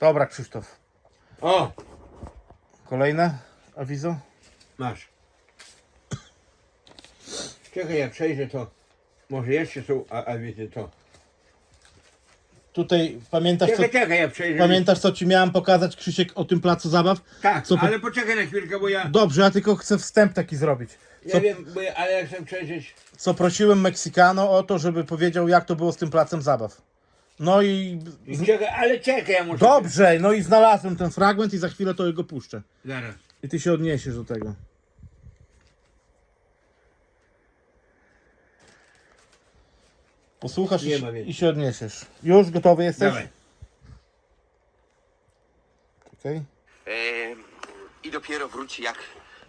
Dobra, Krzysztof. O, Kolejne awizo? masz. Czekaj, jak przejrzę to. Może jeszcze są a, awizy to. Tutaj pamiętasz co, Czekaj, czekaj, ja przejrzę. pamiętasz co ci miałem pokazać, Krzysiek, o tym placu zabaw? Tak, Co po- ale poczekaj na chwilkę, bo ja. Dobrze, ja tylko chcę wstęp taki zrobić. Co, Ja wiem, bo ja, ale ja chcę przejrzeć. co prosiłem Meksykano o to, żeby powiedział, jak to było z tym placem zabaw. No i. I Czekaj, ale czekaj, ja muszę. Dobrze, no i znalazłem ten fragment i za chwilę to jego puszczę. Zaraz. I ty się odniesiesz do tego. Posłuchasz Nie i, więcej. i się odniesiesz. Już gotowy jesteś? Dawaj. Okej. Em, I dopiero wróci, jak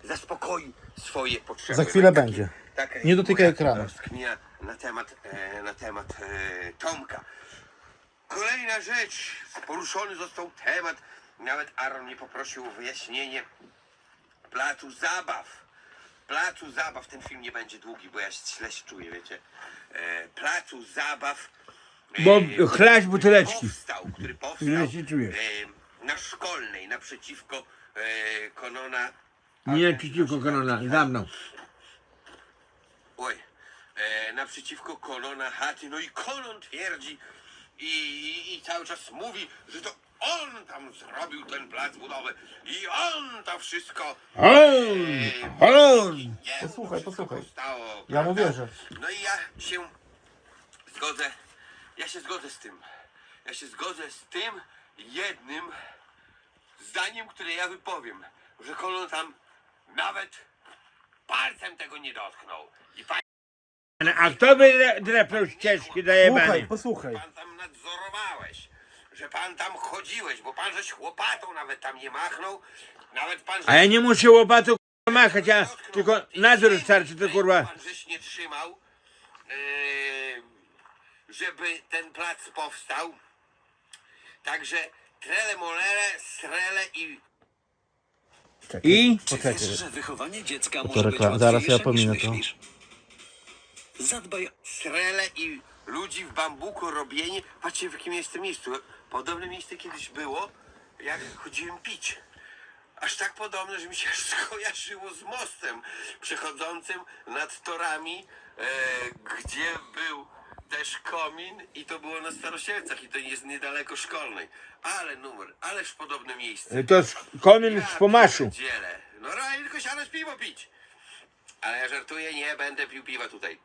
zaspokoi swoje potrzeby. Za chwilę Taka- będzie. taka Nie dotykaj moja ekranu. rozkmina na temat, e, na temat e, Tomka. Kolejna rzecz. Poruszony został temat. Nawet Aaron mnie poprosił o wyjaśnienie placu zabaw. Placu zabaw. Ten film nie będzie długi, bo ja źle się czuję, wiecie. E, placu zabaw. e, Bo chlać buteleczki. Powstał, który powstał Źle się czujesz. e, na szkolnej, naprzeciwko e, Konona. Nie naprzeciwko kanona, za mną. Oj, e, naprzeciwko Konona chaty. No i Konon twierdzi i, i, i cały czas mówi, że to on tam zrobił ten plac budowy i on to wszystko. On! On! Nie, Posłuchaj, posłuchaj. powstało, Ja mu wierzę. No i ja się zgodzę, ja się zgodzę z tym. Ja się zgodzę z tym jednym zdaniem, które ja wypowiem, że Kolon tam nawet palcem tego nie dotknął. I A kto by dre- drepnął ścieżki Słuchaj, dojebany? posłuchaj. pan tam nadzorowałeś, że pan tam chodziłeś, bo pan żeś łopatą nawet tam nie machnął, nawet pan A ja nie muszę łopatą k***a, machać, ja tylko nadzór starczy to kurwa. Pan żeś nie trzymał, yy, żeby ten plac powstał. Także trele molere, srele i I? Czy Poczekaj. wiesz, że wychowanie dziecka może być reklam- zaraz ja łatwiejsze pominę niż to. myślisz? Zadbaj srele i ludzi w bambuku robienie. Patrzcie w jakim jestem miejscu. Podobne miejsce kiedyś było, jak chodziłem pić. Aż tak podobne, że mi się aż skojarzyło z mostem przechodzącym nad torami, e, gdzie był też komin i to było na Starosielcach i to jest niedaleko szkolnej. Ale numer, ależ podobne miejsce. To z komin z pomaszu. pierdzielę. No raj, tylko siano z piwo pić. Ale ja żartuję, nie będę pił piwa tutaj.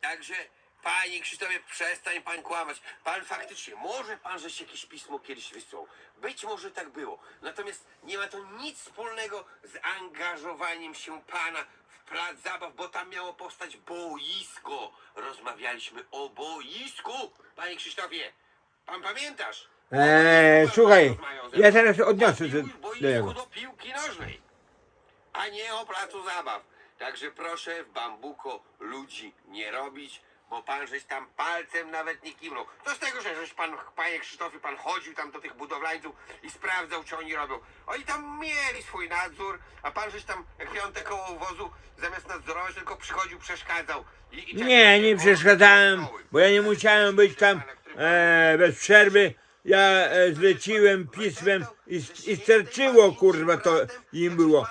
Także, panie Krzysztofie, przestań pan kłamać. Pan faktycznie, może pan żeś jakieś pismo kiedyś wysłał. Być może tak było. Natomiast nie ma to nic wspólnego z angażowaniem się pana w plac zabaw, bo tam miało powstać boisko. Rozmawialiśmy o boisku, panie Krzysztofie. Pan pamiętasz? Eee, słuchaj, ja teraz odniosę do, do do piłki nożnej a nie o placu zabaw. Także proszę w bambuko ludzi nie robić, bo pan żeś tam palcem nawet nie kiwnął. Co z tego, że żeś pan, panie Krzysztofie, pan chodził tam do tych budowlańców i sprawdzał, co oni robią. Oni tam mieli swój nadzór, a pan żeś tam, jak piąte koło wozu, zamiast nadzorować, tylko przychodził, przeszkadzał. I, i Nie, nie przeszkadzałem, bo ja nie musiałem być tam e, bez przerwy. Ja e, zleciłem pismem i, i sterczyło kurwa to im było.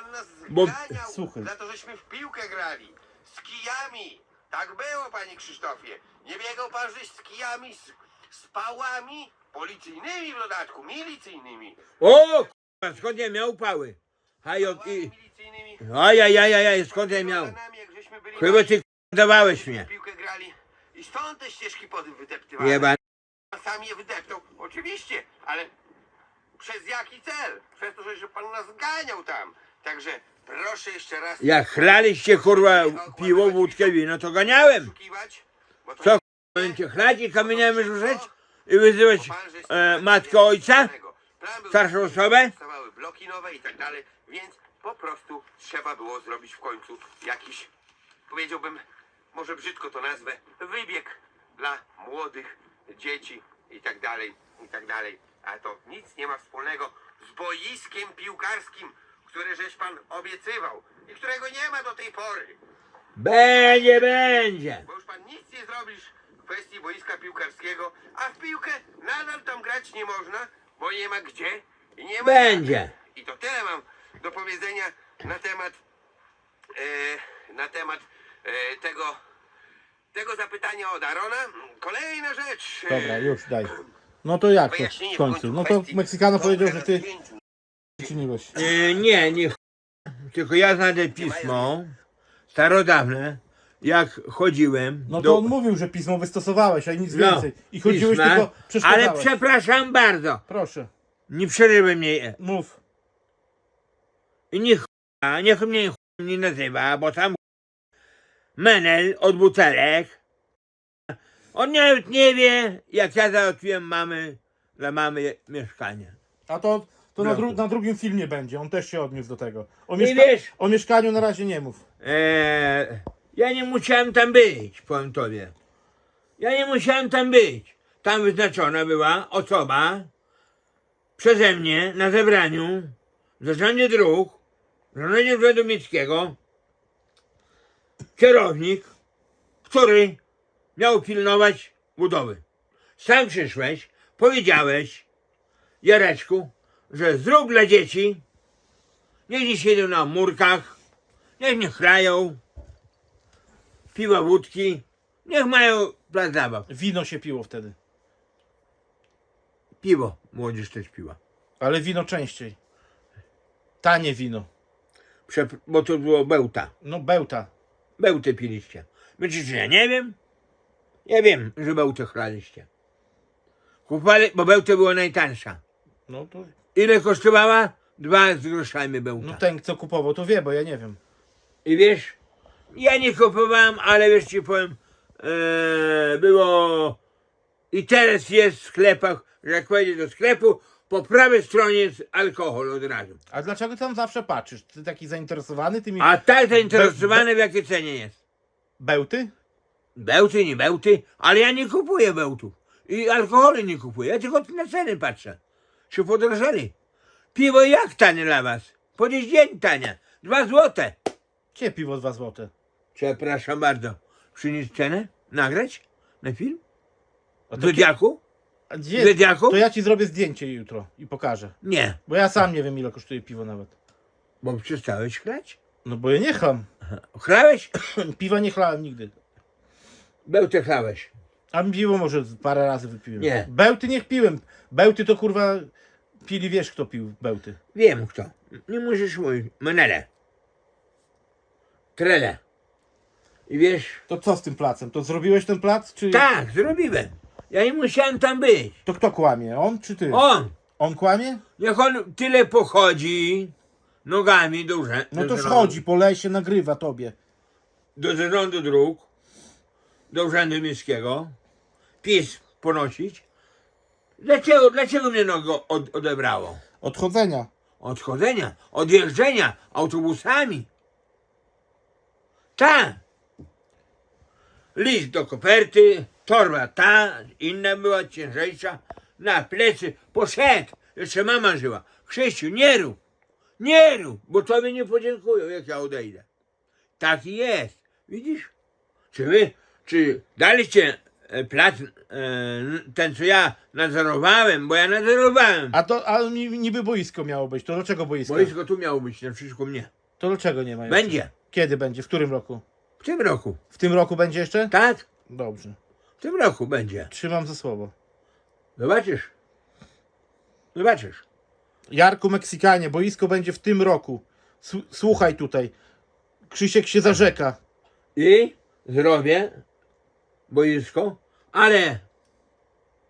Bo Słuchaj. Za to, żeśmy w piłkę grali. Z kijami. Tak było, panie Krzysztofie. Nie biegał pan żeś z kijami, z, z pałami policyjnymi w dodatku, milicyjnymi. o kurwa, skąd ja miał pały? Haj, od, Pałami i, milicyjnymi. ajajajajaj, skąd ja miał? Nami, jak żeśmy byli Chyba mali, ty dawałeś mnie. w piłkę grali. I stąd te ścieżki potem wydeptywane. Jeba. Pan sam je wydeptał, oczywiście, ale przez jaki cel? Przez to, że pan nas ganiał tam. Także proszę jeszcze raz. Jak chlaliście kurwa piwo, wódkę, wino, to ganiałem. Poszukiwać, bo to Co nie- będziecie chlać i kamieniami rzucać i wyzywać e, matkę ojca? Plan był Starszą taki, osobę? Powstawały bloki nowe i tak dalej, więc po prostu trzeba było zrobić w końcu jakiś, powiedziałbym, może brzydko to nazwę, wybieg dla młodych dzieci i tak dalej, i tak dalej. A to nic nie ma wspólnego z boiskiem piłkarskim, które żeś pan obiecywał i którego nie ma do tej pory. Będzie, będzie. Bo już pan nic nie zrobisz w kwestii boiska piłkarskiego, a w piłkę nadal tam grać nie można, bo nie ma gdzie i nie ma Będzie. I to tyle mam do powiedzenia na temat e, na temat e, tego tego zapytania od Arona. Kolejna rzecz. e, Dobra, już daj. No to jak to w końcu? No to Meksykano powiedział, że ty czyniłeś. E, nie, nie ch... Tylko ja znajdę pismo starodawne, jak chodziłem No to on mówił, że pismo wystosowałeś, a nic No, więcej. I chodziłeś pisma, tylko przeszkadzałeś. Ale przepraszam bardzo, Proszę, nie przerywaj mnie mów. i niech ch- niech mnie nie nazywa, bo tam menel od butelek, on nawet nie wie, jak ja załatwiłem mamy, dla mamy mieszkanie. A to, to na, dru- na drugim filmie będzie, on też się odniósł do tego. O, Nie mieszka- wiesz? o mieszkaniu na razie nie mów. Eee, ja nie musiałem tam być, powiem tobie. Ja nie musiałem tam być. Tam wyznaczona była osoba przeze mnie na zebraniu w zarządzie dróg, w zarządzie urzędu miejskiego, kierownik, który miał pilnować budowy. Sam przyszłeś, powiedziałeś, Jareczku, że zrób dla dzieci, niech nie siedzą na murkach, niech nie chlają, piwa, wódki, niech mają plac zabaw. Wino się piło wtedy. Piwo, młodzież też piła. Ale wino częściej. Tanie wino. Przep- bo to było bełta. No bełta. Bełty piliście. Myślicie, że ja nie wiem? Ja wiem, że bełty chlaliście. Kupali, bo bełta była najtańsza. No to. Ile kosztowała? Dwa z groszami bełta. No ten kto kupował to wie, bo ja nie wiem. I wiesz, ja nie kupowałem, ale wiesz ci powiem, e, było i teraz jest w sklepach, że jak wejdziesz do sklepu, po prawej stronie jest alkohol od razu. A dlaczego tam zawsze patrzysz? Ty taki zainteresowany tymi A tak zainteresowany w jakiej cenie jest. bełty? Bełty, nie bełty, ale ja nie kupuję bełtów. I alkoholu nie kupuję, ja tylko na ceny patrzę. Czy podrożeli? Piwo jak tanie dla was? Po dzień tanie. Dwa złote. Cie piwo 2 złote. Przepraszam bardzo. Przynieść cenę? Nagrać? Na film? A to, kie- Dydiaku? a gdzie, to ja ci zrobię zdjęcie jutro i pokażę. Nie, Bo ja sam nie wiem ile kosztuje piwo nawet. bo przestałeś chlać? No bo ja nie chlam. Chlałeś? Piwa nie chlałem nigdy. Bełty chlałeś. A piwo może parę razy wypiłem. Nie. Bełty niech piłem. Bełty to kurwa pili wiesz kto pił bełty. Wiem kto. Nie musisz mówić. Menele. Trele. I wiesz, To co z tym placem? To zrobiłeś ten plac? Czy tak, zrobiłem. Ja nie musiałem tam być. to kto kłamie? On czy ty? On, On kłamie? niech on tyle pochodzi nogami do urzędu. No do to chodzi po lesie, nagrywa tobie. Do zarządu dróg, do urzędu miejskiego, PiS ponosić. Dlaczego, dlaczego mnie nogo od, odebrało? Odchodzenia. Odchodzenia, odjeżdżenia autobusami. Tak. List do koperty, torba ta, inna była ciężejsza, na plecy, poszedł. Jeszcze mama żyła. Krzysiu, nie rób, nie rób, bo tobie nie podziękują, jak ja odejdę. Taki jest. Widzisz? Czy wy, czy daliście e, plac, e, ten co ja nadzorowałem, bo ja nadzorowałem. A to a ni- niby boisko miało być. To dlaczego boisko? Boisko tu miało być naprzeciwko mnie. To dlaczego nie ma jeszcze? Będzie. Kiedy będzie? W którym roku? W tym roku. W tym roku będzie jeszcze? Tak? Dobrze. W tym roku będzie. Trzymam za słowo. Zobaczysz. Zobaczysz. Jarku Meksykanie, boisko będzie w tym roku. Słuchaj tutaj. Krzysiek się zarzeka. I zrobię boisko, ale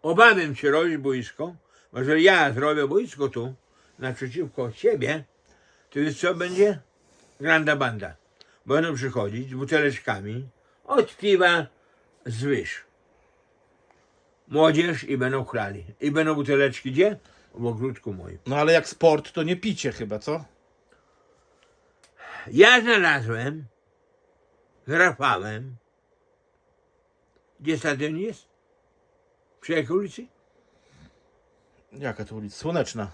obawiam się robić boisko, bo jeżeli ja zrobię boisko tu, naprzeciwko siebie, to wiesz co będzie? Granda banda. Będą przychodzić z buteleczkami od piwa zwyż. Młodzież i będą chlali. I będą buteleczki gdzie? W ogródku moim. No ale jak sport, to nie picie chyba, co? Ja znalazłem z Rafałem. Gdzie stadion jest? Przy jakiej ulicy? Jaka to ulica? Słoneczna.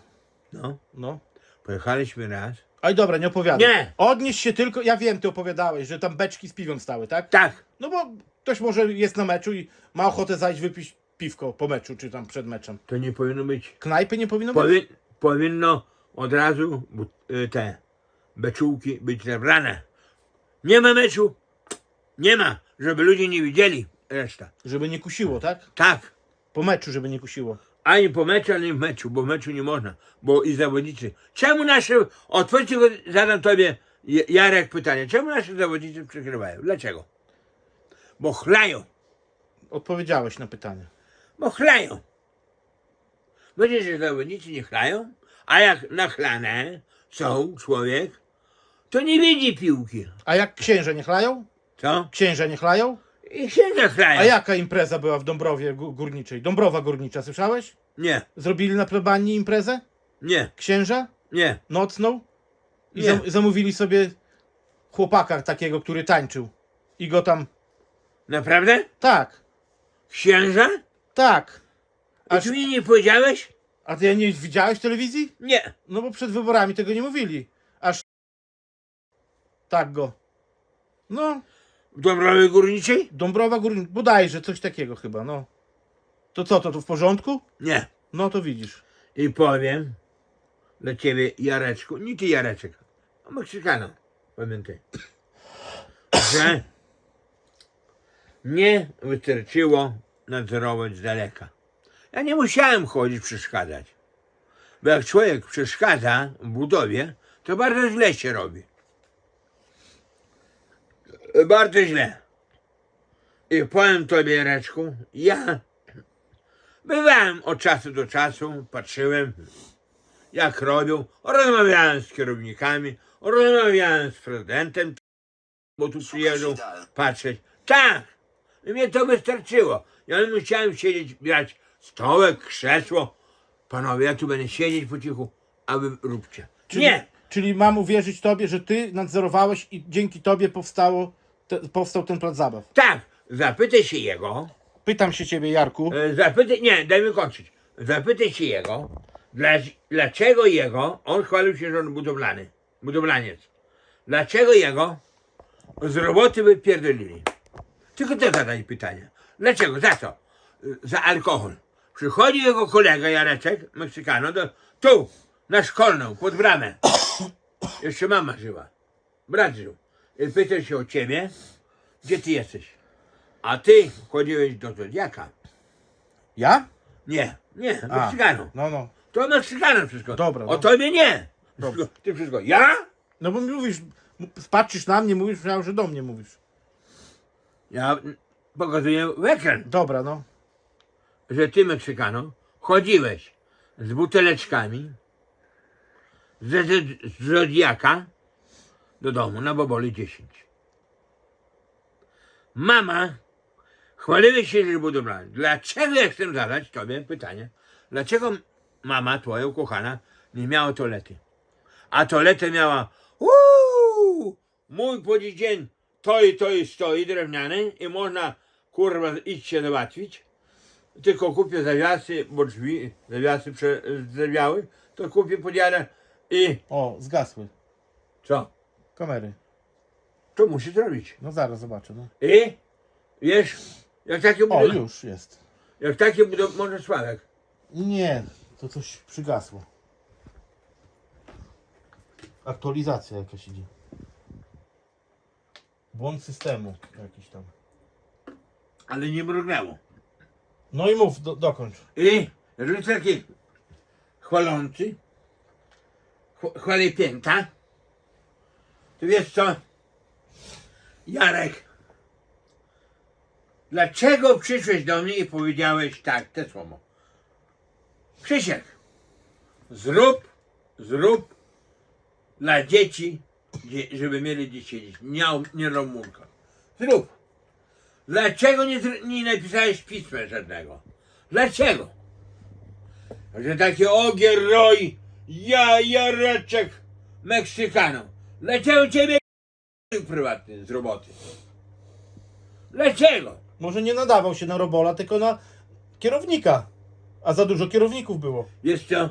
No. No. Pojechaliśmy raz. Aj dobra, nie opowiadaj. Nie. Odnieś się tylko, ja wiem, ty opowiadałeś, że tam beczki z piwem stały, tak? Tak. No bo ktoś może jest na meczu i ma ochotę zajść wypić piwko po meczu, czy tam przed meczem. To nie powinno być. Knajpy nie powinno być? Powi, powinno od razu bu- y, te beczułki być zebrane. Nie ma meczu, nie ma, żeby ludzie nie widzieli reszta. Żeby nie kusiło, tak? Tak, Po meczu, żeby nie kusiło. ani po meczu, ani w meczu, bo w meczu nie można, bo i zawodnicy. Czemu nasze, otwórz go, zadam tobie, J- Jarek, pytanie, czemu nasze zawodnicy przegrywają? Dlaczego? Bo chlają, Odpowiedziałeś na pytanie. bo chlają. Będzie, że zawodnicy nie chlają, a jak nachlane są człowiek, to nie widzi piłki. A jak księże nie chlają? Co? Księże nie chlają? I się zachlają. A jaka impreza była w Dąbrowie Gó- Górniczej? Dąbrowa Górnicza, słyszałeś? Nie, Zrobili na plebanii imprezę? nie, Księża? nie. Nocną? I Nie. zam zamówili sobie chłopaka takiego, który tańczył. I go tam... Naprawdę? Tak, Księża? tak. A Aż... ty mi nie powiedziałeś? A ty nie widziałeś telewizji? Nie. No bo przed wyborami tego nie mówili. Aż... Tak go. No, W Dąbrowie Górniczej? Dąbrowa Górnicza, bodajże coś takiego chyba, no. To co, to tu w porządku? Nie. No to widzisz. I powiem dla ciebie, Jareczku, nie ty Jareczek, a Meksykano, pamiętaj, że nie wystarczyło nadzorować z daleka. Ja nie musiałem chodzić przeszkadzać. Bo jak człowiek przeszkadza w budowie, to bardzo źle się robi. Bardzo źle. I powiem tobie, Jareczku, ja Bywałem od czasu do czasu, patrzyłem jak robią, rozmawiałem z kierownikami, rozmawiałem z prezydentem, bo tu przyjeżdżą patrzeć. Tak, i mnie to wystarczyło. Ja nie musiałem siedzieć, brać stołek, krzesło. Panowie, ja tu będę siedzieć po cichu, a wy róbcie. Czyli, Nie, Czyli mam uwierzyć tobie, że ty nadzorowałeś i dzięki tobie powstało, te, powstał ten plac zabaw. tak, zapytaj się jego, Pytam się ciebie, Jarku. E, Zapytaj, nie, daj mi kończyć. Zapytaj się jego, dla, dlaczego jego, on chwalił się, że on budowlany, budowlaniec. Dlaczego jego z roboty wypierdolili? Tylko to zadaj pytanie. Dlaczego? Za co? Y, Za alkohol. Przychodzi jego kolega Jareczek, Meksykano, do, tu, na szkolną, pod bramę. Jeszcze mama żyła. Brat żył. I pyta się o ciebie, gdzie ty jesteś? A ty chodziłeś do Zodiaka. Ja? Nie, nie, A. Meksykano. No, no. To Meksykano wszystko. Dobra, O no. tobie nie. Dobrze. Wszystko, ty wszystko. Ja? No bo mi mówisz, m- patrzysz na mnie, mówisz, myślałem, że do mnie mówisz. Ja pokazuję w ekran, Dobra, no. że ty Meksykano chodziłeś z buteleczkami z, z, z Zodiaka do domu na Boboli 10. Mama chwaliła się, że budowlany. Dlaczego ja chcę zadać tobie pytanie? Dlaczego mama twoja ukochana nie miała toalety? A toaletę miała uuu, mój po dzień to i to i stoi drewniany i można kurwa iść się załatwić. Tylko kupię zawiasy, bo drzwi, zawiasy prze, zdrwiały, to kupię, podjadę i O, zgasły. co? Kamery. To musi zrobić. No zaraz zobaczę, no. I wiesz, jak takie O, budowy, już jest. jak takie budowy, może Sławek, Nie, to coś przygasło. Aktualizacja jakaś idzie. Błąd systemu jakiś tam. ale nie mrugnęło. No i mów, do, dokończ. I jeżeli taki chwalący, ch- chwali pięta, to wiesz co, Jarek, dlaczego przyszłeś do mnie i powiedziałeś tak, te słowo? Krzysiek, zrób, zrób dla dzieci, dzie- żeby mieli gdzie siedzieć, nie, nie Romunka. Zrób. Dlaczego nie, nie napisałeś pisma żadnego? Dlaczego? Że taki ogier roi, ja, Jareczek, Meksykano. Dlaczego ciebie prywatny z roboty? Dlaczego? Może nie nadawał się na robola, tylko na kierownika. A za dużo kierowników było. Jest to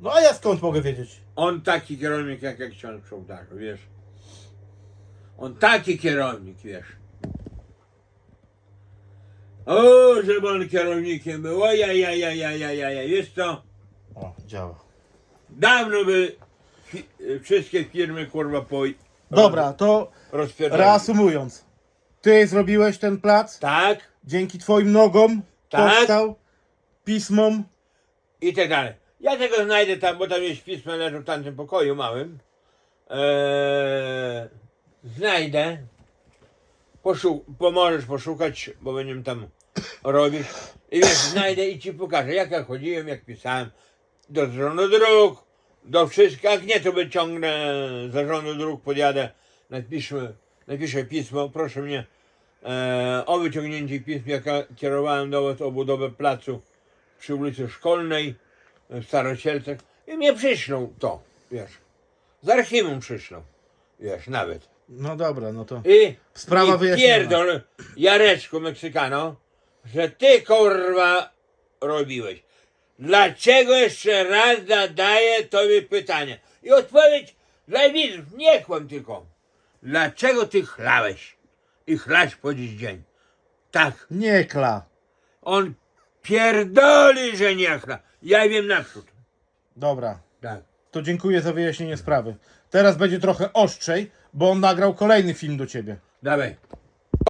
No a ja skąd mogę wiedzieć? on taki kierownik jak, jak ksiądz Przołdarko, wiesz? On taki kierownik, wiesz? O, żeby on kierownikiem był. Ojajajajajajaj. Wiesz co? O, działa. Dawno by wszystkie firmy kurwa po Dobra, to reasumując. Ty zrobiłeś ten plac, Tak dzięki twoim nogom Tak. powstał, pismom. i tak dalej. Ja tego znajdę tam, bo tam jest pismo leży w tamtym pokoju małym. Eee, znajdę. Poszu- pomożesz poszukać, bo będziemy tam robić. I wiesz, znajdę i ci pokażę, jak ja chodziłem, jak pisałem do zarządu dróg, do wszystkich. Jak nie, to wyciągnę z zarządu dróg, podjadę, napiszę, napiszę pismo, proszę mnie e, o wyciągnięcie pism, jak ja kierowałem dowód o budowę placu przy ulicy Szkolnej w Starosielcach i mnie przyślą to, wiesz. Z archiwum przyślą, wiesz, nawet. No dobra, no to. I, Sprawa i wyjaśniona. pierdol, Jareczku Meksykano, że ty kurwa robiłeś. Dlaczego jeszcze raz zadaję tobie pytanie? I odpowiedź dla widzów, nie kłam tylko. Dlaczego ty chlałeś? I chlać po dziś dzień. Tak, Nie kla. on pierdoli, że nie chla. Ja wiem naprzód. Dobra, Tak. to dziękuję za wyjaśnienie sprawy. Teraz będzie trochę ostrzej, bo on nagrał kolejny film do ciebie. Dawaj.